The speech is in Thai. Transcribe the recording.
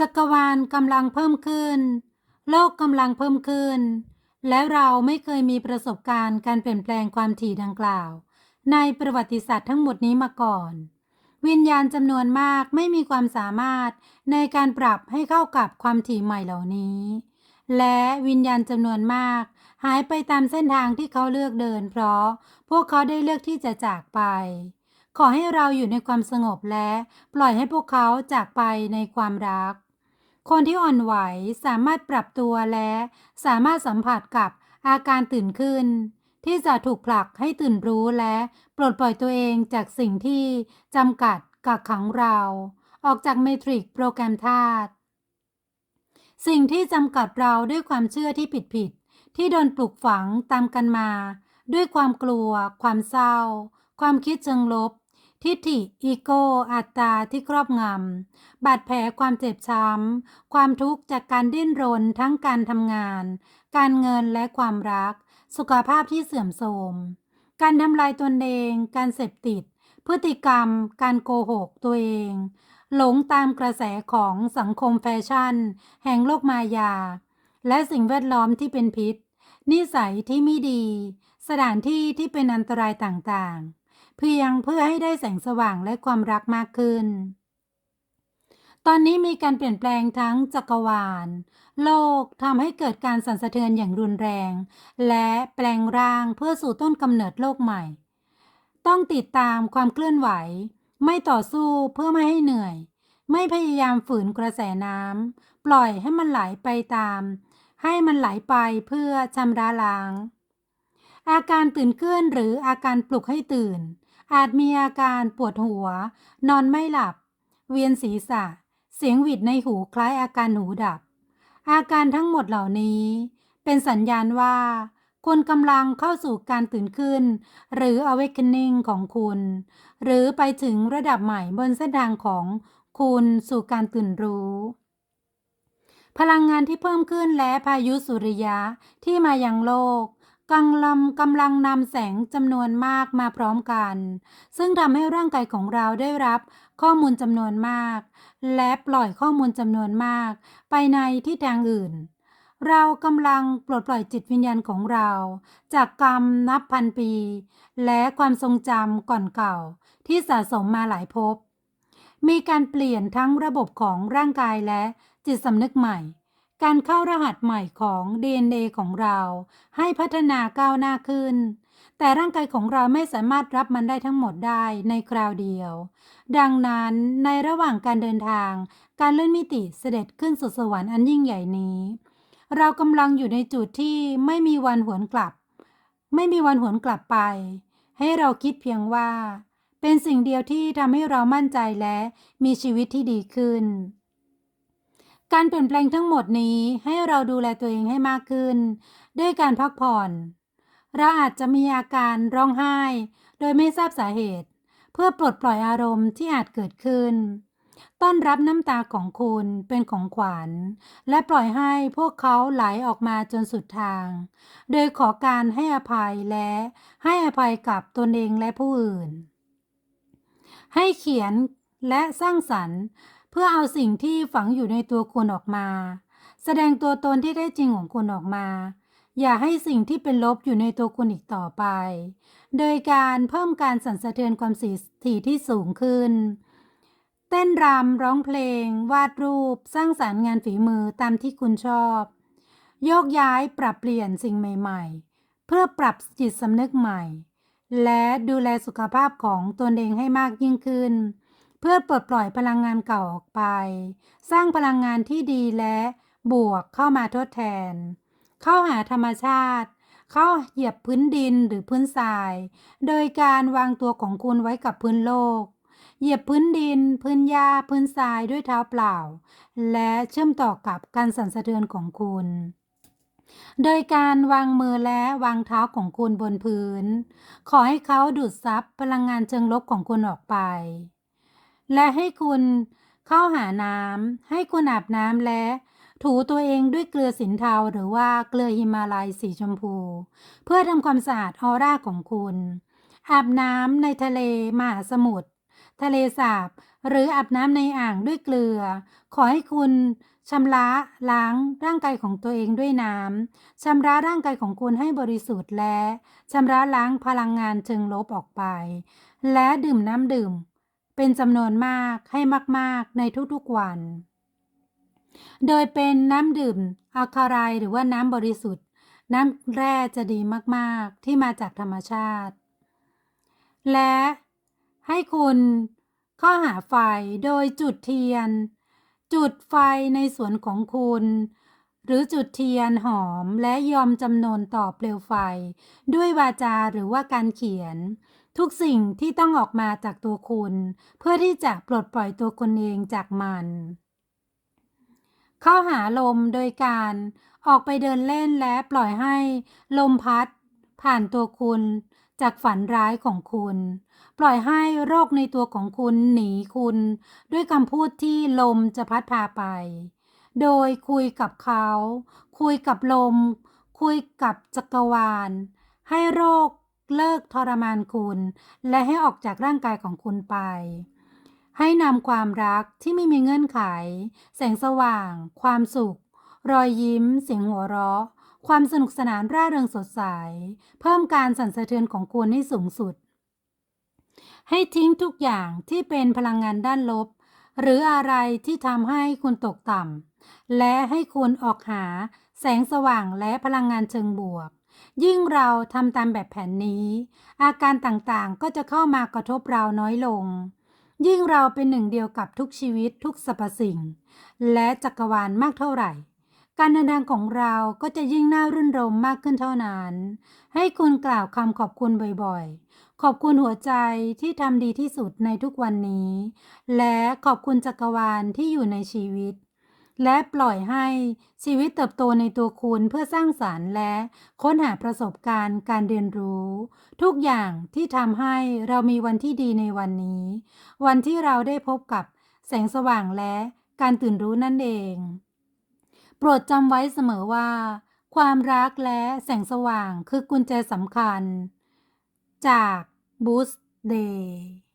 จักรวาลกำลังเพิ่มขึ้น โลกกำลังเพิ่มขึ้น และเราไม่เคยมีประสบการณ์การเปลี่ยนแปลงความถี่ดังกล่าว ในประวัติศาสตร์ทั้งหมดนี้มาก่อน วิญญาณจำนวนมากไม่มีความสามารถในการปรับให้เข้ากับความถี่ใหม่เหล่านี้ และวิญญาณจำนวนมาก หายไปตามเส้นทางที่เขาเลือกเดิน เพราะพวกเขาได้เลือกที่จะจากไปขอให้เราอยู่ในความสงบและปล่อยให้พวกเขาจากไปในความรัก คนที่อ่อนไหวสามารถปรับตัวและสามารถสัมผัสกับอาการตื่นขึ้น ที่จะถูกผลักให้ตื่นรู้และปลดปล่อยตัวเองจากสิ่งที่จำกัดกักขังเรา ออกจากเมทริกโปรแกรมธาตุสิ่งที่จำกัดเราด้วยความเชื่อที่ผิดๆที่โดนปลูกฝังตามกันมา ด้วยความกลัว ความเศร้า ความคิดเชิงลบ ทิฏฐิอีโก้อัตตาที่ครอบงำ บาดแผลความเจ็บช้ำ ความทุกข์จากการดิ้นรนทั้งการทำงาน การเงินและความรัก สุขภาพที่เสื่อมโทรม การทำลายตนเอง การเสพติด พฤติกรรม การโกหกตัวเอง หลงตามกระแสของสังคมแฟชั่น แห่งโลกมายา และสิ่งแวดล้อมที่เป็นพิษ นิสัยที่ไม่ดี สถานที่ที่เป็นอันตรายต่างๆ เพียงเพื่อให้ได้แสงสว่างและความรักมากขึ้น ตอนนี้มีการเปลี่ยนแปลงทั้งจักรวาล โลกทำให้เกิดการสั่นสะเทือนอย่างรุนแรง และแปลงร่างเพื่อสู่ต้นกำเนิดโลกใหม่ ต้องติดตามความเคลื่อนไหว ไม่ต่อสู้เพื่อไม่ให้เหนื่อย ไม่พยายามฝืนกระแสน้ำปล่อยให้มันไหลไปตาม ให้มันไหลไปเพื่อชำระล้างอาการตื่นขึ้นหรืออาการปลุกให้ตื่น อาจมีอาการปวดหัว นอนไม่หลับ เวียนศีรษะ เสียงหวิดในหูคล้ายอาการหูดับ อาการทั้งหมดเหล่านี้ เป็นสัญญาณว่า คุณกำลังเข้าสู่การตื่นขึ้น หรือ awakening ของคุณ หรือไปถึงระดับใหม่บนเส้นทางของคุณสู่การตื่นรู้พลังงานที่เพิ่มขึ้นและพายุสุริยะที่มายังโลก กำลังกำลังนำแสงจำนวนมากมาพร้อมกัน ซึ่งทำให้ร่างกายของเราได้รับข้อมูลจำนวนมาก และปล่อยข้อมูลจำนวนมาก ไปในทิศทางอื่น เรากำลังปลดปล่อยจิตวิญญาณของเรา จากกรรมนับพันปี และความทรงจำก่อนเก่า ที่สะสมมาหลายภพมีการเปลี่ยนทั้งระบบของร่างกายและจิตสำนึกใหม่ การเข้ารหัสใหม่ของ DNA ของเรา ให้พัฒนาก้าวหน้าขึ้น แต่ร่างกายของเราไม่สามารถรับมันได้ทั้งหมดได้ในคราวเดียว ดังนั้นในระหว่างการเดินทาง การเลื่อนมิติเสด็จขึ้นสู่สวรรค์อันยิ่งใหญ่นี้ เรากำลังอยู่ในจุดที่ไม่มีวันหวนกลับ ไม่มีวันหวนกลับไป ให้เราคิดเพียงว่า เป็นสิ่งเดียวที่ทำให้เรามั่นใจและมีชีวิตที่ดีขึ้น การเปลี่ยนแปลงทั้งหมดนี้ให้เราดูแลตัวเองให้มากขึ้น ด้วยการพักผ่อน เราอาจจะมีอาการร้องไห้ โดยไม่ทราบสาเหตุ เพื่อปลดปล่อยอารมณ์ที่อาจเกิดขึ้น ต้อนรับน้ำตาของคุณเป็นของขวัญ และปล่อยให้พวกเขาไหลออกมาจนสุดทาง โดยขอการให้อภัยและให้อภัยกับตนเองและผู้อื่น ให้เขียนและสร้างสรรค์ พื่อเอาสิ่งที่ฝังอยู่ในตัวคุณออกมา แสดงตัวตนที่ได้จริงของคุณออกมา อย่าให้สิ่งที่เป็นลบอยู่ในตัวคุณอีกต่อไป โดยการเพิ่มการสั่นสะเทือนความถี่ที่สูงขึ้น เต้นรำร้องเพลง วาดรูป สร้างสารรค์งานฝีมือตามที่คุณชอบ โยกย้ายปรับเปลี่ยนสิ่งใหม่ ๆ เพื่อปรับจิตสำนึกใหม่ และดูแลสุขภาพของตนเองให้มากยิ่งขึ้น พื่อปลดปล่อยพลังงานเก่าออกไป สร้างพลังงานที่ดีและบวกเข้ามาทดแทน เข้าหาธรรมชาติ เข้าเหยียบพื้นดินหรือพื้นทราย โดยการวางตัวของคุณไว้กับพื้นโลก เหยียบพื้นดิน พื้นหญ้า พื้นทรายด้วยเท้าเปล่า และเชื่อมต่อกับการสั่นสะเทือนของคุณ โดยการวางมือและวางเท้าของคุณบนพื้น ขอให้เขาดูดซับพลังงานเชิงลบของคุณออกไป และให้คุณเข้าหาน้ำให้คุณอาบน้ำและถูตัวเองด้วยเกลือสินเทาหรือว่าเกลือฮิมาลัยสีชมพู เพื่อทำความสะอาดออร่าของคุณ อาบน้ำในทะเลมหาสมุทรทะเลสาบ หรืออาบน้ำในอ่างด้วยเกลือ ขอให้คุณชำระล้างร่างกายของตัวเองด้วยน้ำชำระร่างกายของคุณให้บริสุทธิ์และชำระล้างพลังงานเชิงลบออกไป และดื่มน้ำดื่ม เป็นจำนวนมากให้มาก ๆ ในทุก ๆ วัน โดยเป็นน้ำดื่มอะคารายหรือว่าน้ำบริสุทธิ์ น้ำแร่จะดีมาก ๆ ที่มาจากธรรมชาติ และให้คุณข้าหาไฟโดยจุดเทียน จุดไฟในสวนของคุณ หรือจุดเทียนหอมและยอมจำนนต่อเปลวไฟ ด้วยวาจาหรือว่าการเขียน ทุกสิ่งที่ต้องออกมาจากตัวคุณ เพื่อที่จะปลดปล่อยตัวคุณเองจากมัน เข้าหาลมโดยการออกไปเดินเล่นและปล่อยให้ลมพัด ผ่านตัวคุณจากฝันร้ายของคุณ ปล่อยให้โรคในตัวของคุณหนีคุณ ด้วยคำพูดที่ลมจะพัดพาไป โดยคุยกับเขา คุยกับลม คุยกับจักรวาล ให้โรคเลิกทรมานคุณ และให้ออกจากร่างกายของคุณไป ให้นำความรักที่ไม่มีเงื่อนไข แสงสว่าง ความสุข รอยยิ้ม เสียงหัวเราะ ความสนุกสนานร่าเริงสดใส เพิ่มการสั่นสะเทือนของคุณให้สูงสุด ให้ทิ้งทุกอย่างที่เป็นพลังงานด้านลบ หรืออะไรที่ทำให้คุณตกต่ำและให้คุณออกหาแสงสว่างและพลังงานเชิงบวก ยิ่งเราทำตามแบบแผนนี้ อาการต่างๆก็จะเข้ามากระทบเราน้อยลง ยิ่งเราเป็นหนึ่งเดียวกับทุกชีวิตทุกสรรพสิ่ง และจักรวาลมากเท่าไหร่ การเดินทางของเราก็จะยิ่งน่ารื่นรมมากขึ้นเท่านั้น ให้คุณกล่าวคำขอบคุณบ่อยๆ ขอบคุณหัวใจที่ทำดีที่สุดในทุกวันนี้ และขอบคุณจักรวาลที่อยู่ในชีวิต และปล่อยให้ชีวิตเติบโตในตัวคุณเพื่อสร้างสารรค์และค้นหาประสบการณ์การเรียนรู้ ทุกอย่างที่ทำให้เรามีวันที่ดีในวันนี้ วันที่เราได้พบกับแสงสว่างและการตื่นรู้นั่นเอง โปรดจำไว้เสมอว่า ความรักและแสงสว่างคือกุญแจสำคัญ จาก Boost Day